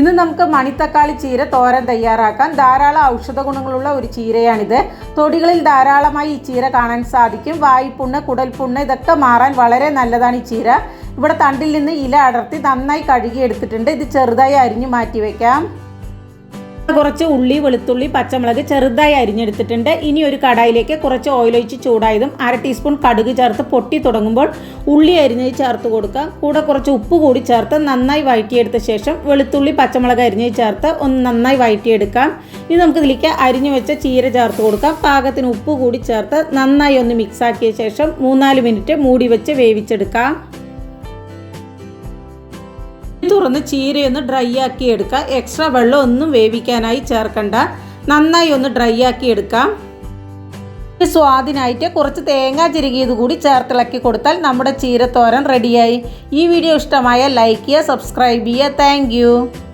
ഇന്ന് നമുക്ക് മണിത്തക്കാളി ചീര തോരൻ തയ്യാറാക്കാം ധാരാളം ഔഷധ ഗുണങ്ങളുള്ള ഒരു ചീരയാണിത്. തൊടികളിൽ ധാരാളമായി ഈ ചീര കാണാൻ സാധിക്കും. വായ്പുണ്ണ് കുടൽപുണ്ണ് ഇതൊക്കെ മാറാൻ വളരെ നല്ലതാണ് ഈ ചീര. ഇവിടെ തണ്ടിൽ നിന്ന് ഇല അടർത്തി നന്നായി കഴുകി എടുത്തിട്ടുണ്ട് ഇത് ചെറുതായി അരിഞ്ഞു മാറ്റി വയ്ക്കാം കുറച്ച് ഉള്ളി വെളുത്തുള്ളി പച്ചമുളക് ചെറുതായി അരിഞ്ഞെടുത്തിട്ടുണ്ട്. ഇനി ഒരു കടായിലേക്ക് കുറച്ച് ഓയിൽ ഒഴിച്ച് ചൂടായതും അര ടീസ്പൂൺ കടുക് ചേർത്ത് പൊട്ടി തുടങ്ങുമ്പോൾ ഉള്ളി അരിഞ്ഞത് ചേർത്ത് കൊടുക്കാം. കൂടെ കുറച്ച് ഉപ്പ് കൂടി ചേർത്ത് നന്നായി വഴറ്റിയെടുത്ത ശേഷം വെളുത്തുള്ളി പച്ചമുളക് അരിഞ്ഞത് ചേർത്ത് ഒന്ന് നന്നായി വഴറ്റിയെടുക്കാം. ഇനി നമുക്ക് ഇതിലേക്ക് അരിഞ്ഞു വെച്ച ചീര ചേർത്ത് കൊടുക്കാം. പാകത്തിന് ഉപ്പ് കൂടി ചേർത്ത് നന്നായി ഒന്ന് മിക്സാക്കിയ ശേഷം മൂന്നാൽ മിനിറ്റ് മൂടി വെച്ച് വേവിച്ചെടുക്കാം. തുറന്ന് ചീരയൊന്ന് ഡ്രൈ ആക്കി എടുക്കുക എക്സ്ട്രാ വെള്ളം ഒന്നും വേവിക്കാനായി ചേർക്കണ്ട. നന്നായി ഒന്ന് ഡ്രൈ ആക്കി എടുക്കാം. സ്വാദിനായിട്ട് കുറച്ച് തേങ്ങ ചിരുകിയത് കൂടി ചേർത്തിളക്കി കൊടുത്താൽ നമ്മുടെ ചീരത്തോരൻ റെഡിയായി ഈ വീഡിയോ ഇഷ്ടമായ ലൈക്ക് ചെയ്യുക സബ്സ്ക്രൈബ് ചെയ്യുക. താങ്ക്